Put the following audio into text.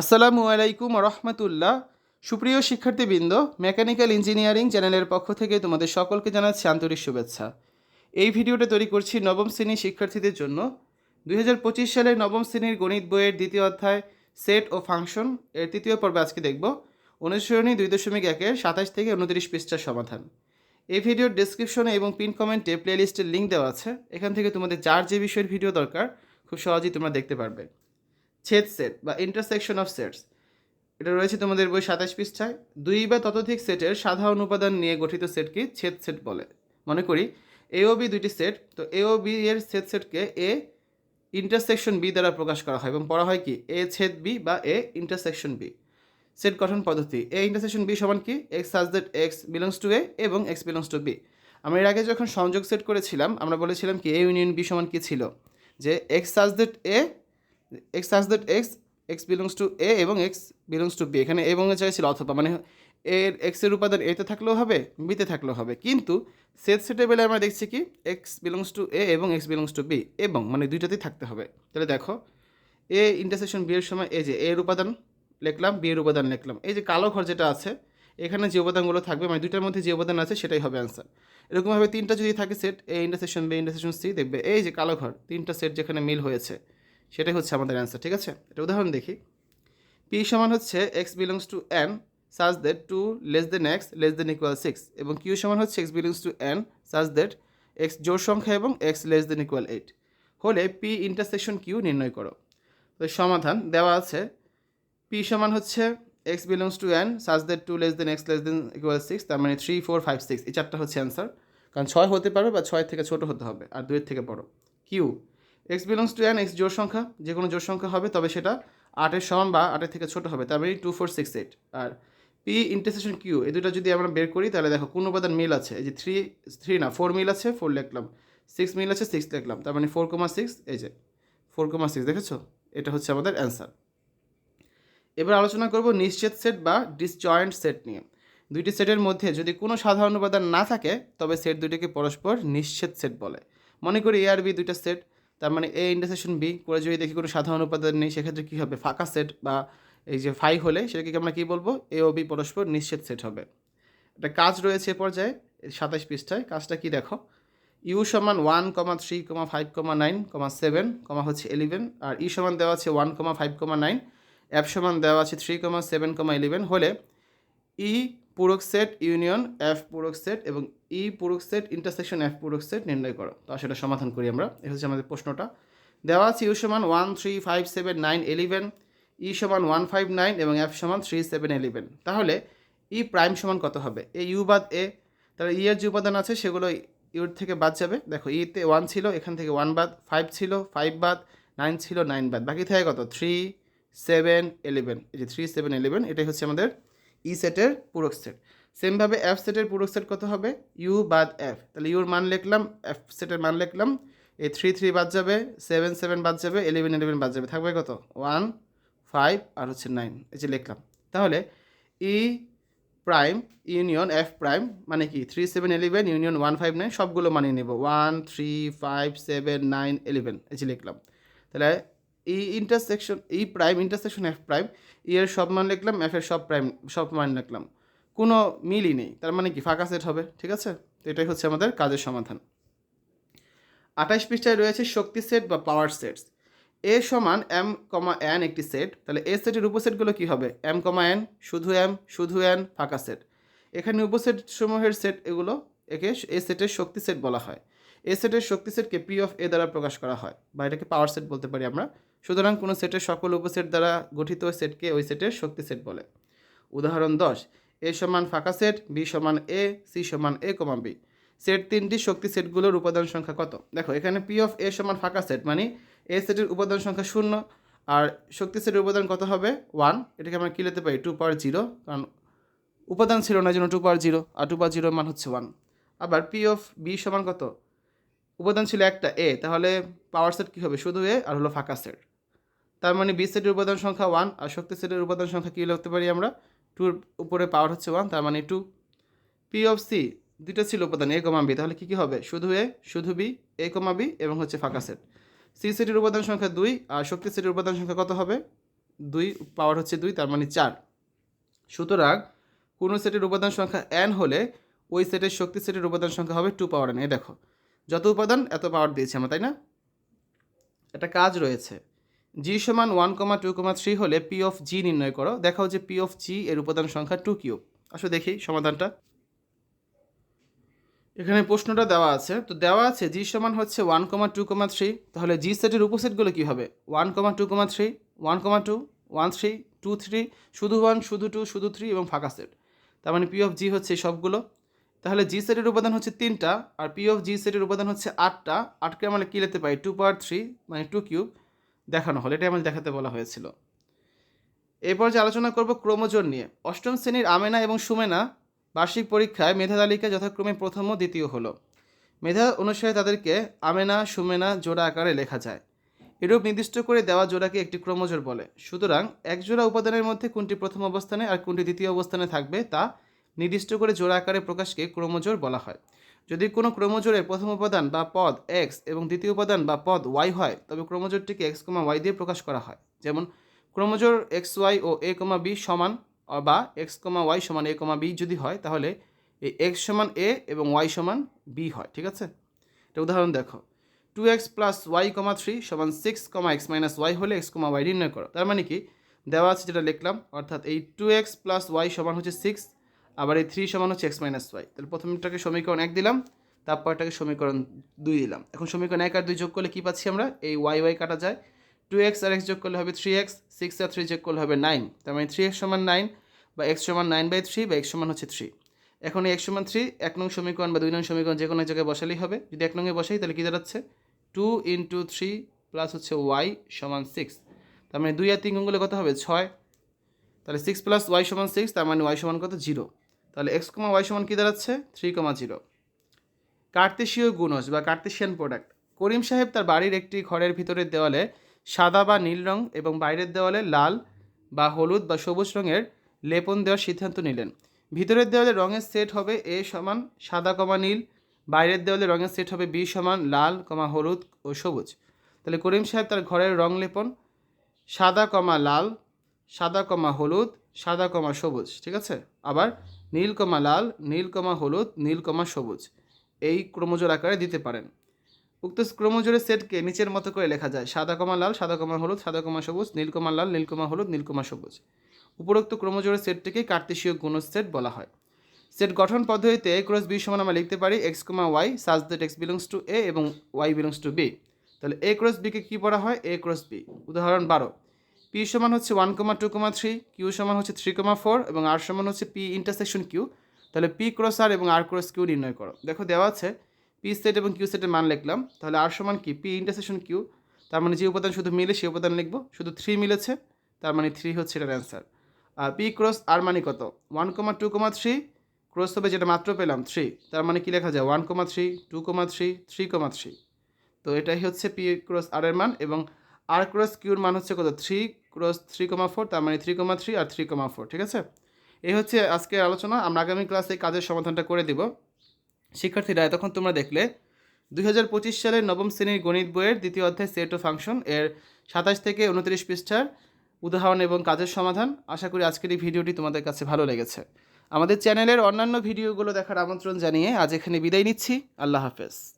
আসসালামু আলাইকুম রহমতুল্লাহ। সুপ্রিয় শিক্ষার্থীবৃন্দ, মেকানিক্যাল ইঞ্জিনিয়ারিং চ্যানেলের পক্ষ থেকে তোমাদের সকলকে জানাচ্ছি আন্তরিক শুভেচ্ছা। এই ভিডিওটা তৈরি করছি নবম শ্রেণির শিক্ষার্থীদের জন্য। দুই সালের নবম শ্রেণির গণিত বইয়ের দ্বিতীয় অধ্যায়, সেট ও ফাংশন এর তৃতীয় পর্বে আজকে দেখব। অনুসরণী দুই দশমিক একের সাতাশ থেকে উনত্রিশ পৃষ্ঠার সমাধান। এই ভিডিওর ডেসক্রিপশনে এবং পিন কমেন্টে প্লেলিস্টের লিঙ্ক দেওয়া আছে। এখান থেকে তোমাদের যার যে বিষয়ের ভিডিও দরকার, খুব সহজেই তোমরা দেখতে পারবে। ছেদ সেট বা ইন্টারসেকশন অফ সেটস এটা রয়েছে তোমাদের বই সাতাশ পৃষ্ঠায়। দুই বা ততোধিক সেটের সাধারণ উপাদান নিয়ে গঠিত সেটকে ছেদ সেট বলে। মনে করি এ ও বি দুইটি সেট তো এ ও বি এর সেট সেটকে এ ইন্টারসেকশন বি দ্বারা প্রকাশ করা হয় এবং পড়া হয় কি? এ ছেদ বি বা এ ইন্টারসেকশন বি সেট গঠন পদ্ধতি এ ইন্টারসেকশন বি সমান কি? X such that X belongs to A এবং এক্স বিলংস টু বি আমরা এর আগে যখন সংযোগ সেট করেছিলাম, আমরা বলেছিলাম কি এ ইউনিয়ন বি সমান কি ছিল? যে X such that A X such that X X belongs to A এবং এক্স বিলংস টু বি এখানে এবং এর জায়গায় ছিল অথবা মানে এর এক্সের উপাদান এতে থাকলেও হবে বিতে থাকলেও হবে। কিন্তু সেট সেটের বেলায় আমরা দেখছি কি এক্স বিলংস টু এ এবং এক্স বিলংস টু বি এবং মানে দুইটাতেই থাকতে হবে। তাহলে দেখো এ ইন্টারসেকশন বি এর সময় এ যে এর উপাদান লিখলাম বি এর উপাদান লিখলাম। এই যে কালো ঘর যেটা আছে, এখানে যে উপাদানগুলো থাকবে মানে দুইটার মধ্যে যে উপাদান আছে, সেটাই হবে অ্যান্সার এরকমভাবে তিনটা যদি থাকে set A intersection B intersection C দেখবে এই যে কালো ঘর, তিনটা সেট যেখানে মিল হয়েছে। সেটাই হচ্ছে আমাদের অ্যান্সার ঠিক আছে? এটা উদাহরণ দেখি। পি সমান হচ্ছে X belongs to N such that two less than X less than equal six এবং কিউ সমান হচ্ছে X belongs to N such that X জোর সংখ্যা এবং X less than equal eight হলে পি ইন্টারসেকশন কিউ নির্ণয় করো। তো সমাধান দেওয়া আছে। পি সমান হচ্ছে X belongs to N such that two less than X less than equal six তার মানে থ্রি ফোর ফাইভ সিক্স এই চারটা হচ্ছে অ্যান্সার কারণ ছয় হতে পারবে বা ছয় থেকে ছোট হতে হবে, আর দুইয়ের থেকে বড়। Q X belongs to N X জোর সংখ্যা, যে কোনো জোর সংখ্যা হবে, তবে সেটা আটের সমান বা আটের থেকে ছোট হবে। তার মানে টু ফোর সিক্স এইট আর পি ইন্টারসেকশন কিউ এই দুটো যদি আমরা বের করি, তাহলে দেখো কোন উপাদান মিল আছে। এই যে থ্রি থ্রি না ফোর মিল আছে ফোর লিখলাম। সিক্স মিল আছে সিক্স লিখলাম। তার মানে ফোর কমা সিক্স এই যে ফোর কমা সিক্স দেখেছ? এটা হচ্ছে আমাদের অ্যান্সার এবার আলোচনা করব নিশ্চিত সেট বা ডিসজয়েন্ট সেট নিয়ে। দুইটি সেটের মধ্যে যদি কোনো সাধারণ উপাদান না থাকে, তবে সেট দুটিকে পরস্পর নিশ্চিত সেট বলে। মনে করি এ আর বি দুইটা সেট তার মানে এ ইন্টারসেকশন বি করে যদি দেখি কোনো সাধারণ উপাদান নেই, সেক্ষেত্রে কী হবে? ফাঁকা সেট বা এই যে ফাই হলে সেটাকে আমরা কী বলব? এ ও বি পরস্পর নিশ্চিত সেট হবে। একটা কাজ রয়েছে এ পর্যায়ে সাতাশ পৃষ্ঠায়। কাজটা কি দেখো? ইউ সমান one comma three comma five comma nine comma seven comma হচ্ছে ইলেভেন আর ই সমান দেওয়া আছে one comma five comma nine F সমান দেওয়া আছে three comma seven comma eleven হলে ই পূরক সেট ইউনিয়ন এফ পূরক সেট এবং ই পূরক সেট ইন্টারসেকশন এফ পূরক সেট নির্ণয় করো। তো সেটা সমাধান করি আমরা। এটা হচ্ছে আমাদের প্রশ্নটা। দেওয়া আছে ইউ সমান one three five seven nine eleven E সমান ওয়ান ফাইভ নাইন এবং এফ সমান থ্রি সেভেন ইলেভেন তাহলে ই প্রাইম সমান কত হবে? এ ইউ বাদ এ তাহলে ই এর যে উপাদান আছে সেগুলো ইউর থেকে বাদ যাবে। দেখো ইতে ওয়ান ছিল, এখান থেকে ওয়ান বাদ ফাইভ ছিল ফাইভ বাদ নাইন ছিল নাইন বাদ। বাকি থাকে কত? থ্রি সেভেন ইলেভেন এই যে থ্রি সেভেন ইলেভেন এটাই হচ্ছে আমাদের ই সেটের পূরক সেট সেমভাবে এফ সেটের পূরক সেট কত হবে? ইউ বাদ এফ তাহলে ইউর মান লিখলাম এফ সেটের মান লিখলাম, এই থ্রি থ্রি বাদ যাবে সেভেন সেভেন বাদ যাবে ইলেভেন ইলেভেন বাদ যাবে। থাকবে কত? ওয়ান ফাইভ আর হচ্ছে নাইন এই যে লিখলাম। তাহলে E prime union F prime মানে কি? Three seven eleven union one five nine সবগুলো মানিয়ে নেব। One three five seven nine eleven এই যে লিখলাম। তাহলে E intersection E prime intersection F prime E এর সব মান লিখলাম এফ এর সব প্রাইম সব মান লিখলাম। কোনো মিলই নেই। তার মানে কি? ফাঁকা সেট হবে, ঠিক আছে? তো এটাই হচ্ছে আমাদের কাজের সমাধান। আঠাশ পৃষ্ঠায় রয়েছে শক্তি সেট বা পাওয়ার সেটস এ সমান এম কমা এন একটি সেট তাহলে এ সেটের উপসেটগুলো কী হবে? এম কমা এন শুধু এম শুধু এন ফাঁকা সেট এখানে উপসেট সমূহের সেট এগুলো একে এ সেটের শক্তি সেট বলা হয়। এ সেটের শক্তি সেটকে পি অফ এ দ্বারা প্রকাশ করা হয় বা এটাকে পাওয়ার সেট বলতে পারি আমরা। সুতরাং কোনো সেটের সকল উপসেট দ্বারা গঠিত সেটকে ওই সেটের শক্তি সেট বলে। উদাহরণ দশ। এ সমান ফাঁকা সেট, বি সমান এ, সি সমান এ কমা বি। সেট তিনটি শক্তি সেটগুলোর উপাদান সংখ্যা কত? দেখো, এখানে পি অফ এ সমান ফাঁকা সেট মানে এ সেটের উপাদান সংখ্যা শূন্য, আর শক্তি সেটের উপাদান কত হবে? ওয়ান। এটাকে আমরা কী লিখতে পারি? টু পাওয়ার জিরো, কারণ উপাদান ছিল না জন্য টু পাওয়ার জিরো, আর টু পাওয়ার জিরোর মান হচ্ছে ওয়ান। আবার পি অফ বি সমান কত? উপাদান ছিল একটা, এ। তাহলে পাওয়ার সেট কী হবে? শুধু এ, আর হলো ফাঁকা সেট। তার মানে বি সেটের উপাদান সংখ্যা ওয়ান, আর শক্তি সেটের উপাদান সংখ্যা কী লিখতে পারি আমরা? টুর উপরে পাওয়ার হচ্ছে ওয়ান তার মানে টু পি অফ সি দুটো ছিল উপাদান এ কমা বি তাহলে কী কী হবে? শুধু এ শুধু বি এ কমা বি এবং হচ্ছে ফাঁকা সেট সি সেটের উপাদান সংখ্যা দুই আর শক্তি সেটের উপাদান সংখ্যা কত হবে? দুই পাওয়ার হচ্ছে দুই, তার মানে চার। সুতরাং কোনো সেটের উপাদান সংখ্যা এন হলে ওই সেটের শক্তি সেটের উপাদান সংখ্যা হবে টু পাওয়ার এন এ দেখো, যত উপাদান এত পাওয়ার দিয়েছি আমরা, তাই না? একটা কাজ রয়েছে। জি সমান one comma two comma three হলে পি অফ জি নির্ণয় করো। দেখাও যে পি অফ জি এর উপাদান সংখ্যা টু কিউব আসো দেখি সমাধানটা। এখানে প্রশ্নটা দেওয়া আছে। তো দেওয়া আছে জি সমান হচ্ছে one comma two comma three তাহলে জি সেটের উপসেটগুলো কী হবে? One comma two comma three one comma two one three two three শুধু ওয়ান শুধু টু শুধু থ্রি এবং ফাঁকা সেট তার মানে পি অফ জি হচ্ছে সবগুলো। তাহলে জি সেটের উপাদান হচ্ছে তিনটা, আর পি অফ জি সেটের উপাদান হচ্ছে আটটা। আটকে আমরা কী লিখতে পাই টু পাওয়ার থ্রি মানে টু কিউব দেখানো হলো, এটাই আমাদের দেখাতে বলা হয়েছিল। এরপর যে আলোচনা করব ক্রোমোজোর নিয়ে। অষ্টম শ্রেণির আমেনা এবং সুমেনা বার্ষিক পরীক্ষায় মেধা তালিকা যথাক্রমে প্রথম ও দ্বিতীয় হলো। মেধা অনুসারে তাদেরকে আমেনা, সুমেনা জোড়া আকারে লেখা যায়। এরূপ নির্দিষ্ট করে দেওয়া জোড়াকে একটি ক্রোমোজোর বলে। সুতরাং এক জোড়া উপাদানের মধ্যে কোনটি প্রথম অবস্থানে আর কোনটি দ্বিতীয় অবস্থানে থাকবে তা নির্দিষ্ট করে জোড়া আকারে প্রকাশকে ক্রোমোজোর বলা হয়। যদি কোনো ক্রোমোজোরের প্রথম উপাদান বা পদ এক্স এবং দ্বিতীয় উপাদান বা পদ ওয়াই হয়, তবে ক্রোমোজোরটিকে এক্স কমা ওয়াই দিয়ে প্রকাশ করা হয়। যেমন, ক্রোমোজোর এক্স ওয়াই ও এ কমা বি সমান, বা এক্স কমা ওয়াই সমান এ কমা বি যদি হয়, তাহলে এই এক্স সমান এ এবং ওয়াই সমান বি হয়, ঠিক আছে? এটা উদাহরণ দেখো। Two X plus Y comma three সমান six comma X minus Y হলে এক্স কমা ওয়াই নির্ণয় করো। তার মানে কি? দেওয়া আছে যেটা লিখলাম, অর্থাৎ এই টু এক্স প্লাস ওয়াই সমান হচ্ছে সিক্স আবার এই থ্রি সমান হচ্ছে এক্স মাইনাস ওয়াই তাহলে প্রথমটাকে সমীকরণ এক দিলাম, তারপরটাকে সমীকরণ দুই দিলাম। এখন সমীকরণ এক আর দুই যোগ করলে কী পাচ্ছি আমরা? এই ওয়াই ওয়াই কাটা যায়। টু এক্স আর এক্স যোগ করলে হবে থ্রি এক্স সিক্স আর থ্রি যোগ করলে হবে নাইন তার মানে থ্রি এক্স সমান নাইন বা এক্স সমান নাইন বাই থ্রি বা এক্স সমান হচ্ছে থ্রি এখন এই এক্স সমান থ্রি এক নং সমীকরণ বা দুই নং সমীকরণ যে কোনো এক জায়গায় বসালেই হবে। যদি এক নংয়ে বসাই, তাহলে কী দাঁড়াচ্ছে? টু ইন্টু থ্রি প্লাস হচ্ছে ওয়াই সমান সিক্স তার মানে দুই আর তিন গুণগুলো কত হবে? ছয়। তাহলে সিক্স প্লাস ওয়াই সমান সিক্স তার মানে ওয়াই সমান কত? জিরো তাহলে এক্স কমা ওয়াই সমান কী দাঁড়াচ্ছে? থ্রি কমা জিরো কার্তেশীয় গুণজ বা কার্তেশিয়ান প্রোডাক্ট করিম সাহেব তার বাড়ির একটি ঘরের ভিতরের দেওয়ালে সাদা বা নীল রং এবং বাইরের দেওয়ালে লাল বা হলুদ বা সবুজ রঙের লেপন দেওয়ার সিদ্ধান্ত নিলেন। ভিতরের দেওয়ালে রঙের সেট হবে এ সমান সাদা কমা নীল, বাইরের দেওয়ালে রঙের সেট হবে বি সমান লাল কমা হলুদ ও সবুজ। তাহলে করিম সাহেব তার ঘরের রং লেপন, সাদা কমা লাল, সাদা কমা হলুদ, সাদা কমা সবুজ, ঠিক আছে? আবার নীল কমা লাল নীলকমা হলুদ নীলকমা সবুজ। এই ক্রমজোর আকারে দিতে পারেন। উক্ত ক্রমজোরের সেটকে নিচের মতো করে লেখা যায়। সাদা কমা লাল, সাদা কমা হলুদ, সাদা কমা সবুজ নীলকমা লাল নীলকমা হলুদ নীলকমা সবুজ। উপরোক্ত ক্রমজোরের সেটটিকে কার্তেশীয় গুণ সেট বলা হয়। সেট গঠন পদ্ধতিতে এ ক্রস বি সমান আমরা লিখতে পারি X comma Y such that X belongs to A এবং ওয়াই বিলংস টু বি তাহলে এ ক্রস বিকে কী পড়া হয়? এ ক্রস বি উদাহরণ বারো। পি সমান হচ্ছে one comma two comma three, Q সমান হচ্ছে থ্রি কমা ফোর এবং আর সমান হচ্ছে পি ইন্টারসেকশন কিউ। তাহলে পি ক্রস আর এবং আর ক্রস কিউ নির্ণয় করো। দেখো দেওয়া আছে, পি সেট এবং কিউ সেটের মান লিখলাম। তাহলে আর সমান কি? P intersection Q. তার মানে যে উপাদান শুধু মিলে সেই উপাদান লিখব, শুধু থ্রি মিলেছে, তার মানে থ্রি হচ্ছে এটার অ্যান্সার। আর পি ক্রস আর মানে কত? One comma two comma three, cross হবে যেটা মাত্র পেলাম, থ্রি। তার মানে কি লেখা যায়? One comma three, two comma three three comma three. তো এটাই হচ্ছে পি ক্রস আর এর মান এবং আর ক্রস কিউর মান হচ্ছে কত? Three cross three comma four তার মানে থ্রি কমা থ্রি আর থ্রি কমা ফোর ঠিক আছে? এই হচ্ছে আজকের আলোচনা। আমরা আগামী ক্লাসে এই কাজের সমাধানটা করে দিব। শিক্ষার্থীরা, এতক্ষণ তোমরা দেখলে, দুই হাজার পঁচিশ সালের নবম শ্রেণির গণিত বইয়ের দ্বিতীয় অধ্যায় সেট ও ফাংশন এর সাতাশ থেকে উনত্রিশ পৃষ্ঠার উদাহরণ এবং কাজের সমাধান। আশা করি আজকের এই ভিডিওটি তোমাদের কাছে ভালো লেগেছে। আমাদের চ্যানেলের অন্যান্য ভিডিওগুলো দেখার আমন্ত্রণ জানিয়ে আজ এখানে বিদায় নিচ্ছি। আল্লাহ হাফেজ।